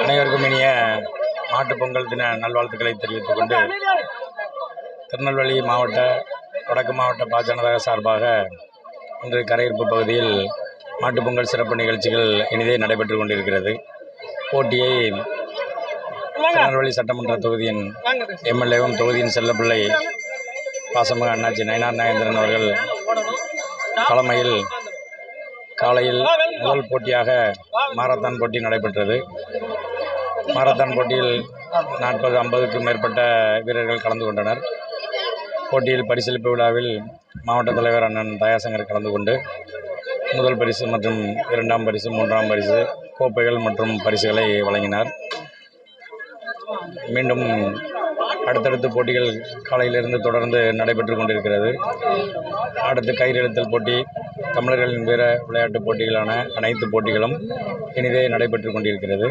அனைவருக்கும் இனிய மாட்டுப்பொங்கல் தின நல்வாழ்த்துக்களை தெரிவித்துக் கொண்டு திருநெல்வேலி மாவட்ட வடக்கு மாவட்ட பாஜனதாக சார்பாக இன்று கரையிருப்பு பகுதியில் மாட்டுப் பொங்கல் சிறப்பு நிகழ்ச்சிகள் இனிதே நடைபெற்று கொண்டிருக்கிறது. போட்டியை திருநெல்வேலி சட்டமன்ற தொகுதியின் எம்எல்ஏவும் தொகுதியின் செல்லப்பிள்ளை பாசமிகு அண்ணாச்சி நயனார் நாகேந்திரன் அவர்கள் தலைமையில் காலையில் முதல் போட்டியாக மாரத்தான் போட்டி நடைபெற்றது. மாரத்தான் போட்டியில் நாற்பது ஐம்பதுக்கும் மேற்பட்ட வீரர்கள் கலந்து கொண்டனர். போட்டியில் பரிசளிப்பு விழாவில் மாவட்ட தலைவர் அண்ணன் தயாசங்கர் கலந்து கொண்டு முதல் பரிசு மற்றும் இரண்டாம் பரிசு மூன்றாம் பரிசு கோப்பைகள் மற்றும் பரிசுகளை வழங்கினார். மீண்டும் அடுத்தடுத்து போட்டிகள் காலையிலிருந்து தொடர்ந்து நடைபெற்று கொண்டிருக்கிறது. அடுத்து கயிறு இழுத்தல் போட்டி தமிழர்களின் வீர விளையாட்டுப் போட்டிகளான அனைத்து போட்டிகளும் இனிதே நடைபெற்று கொண்டிருக்கிறது.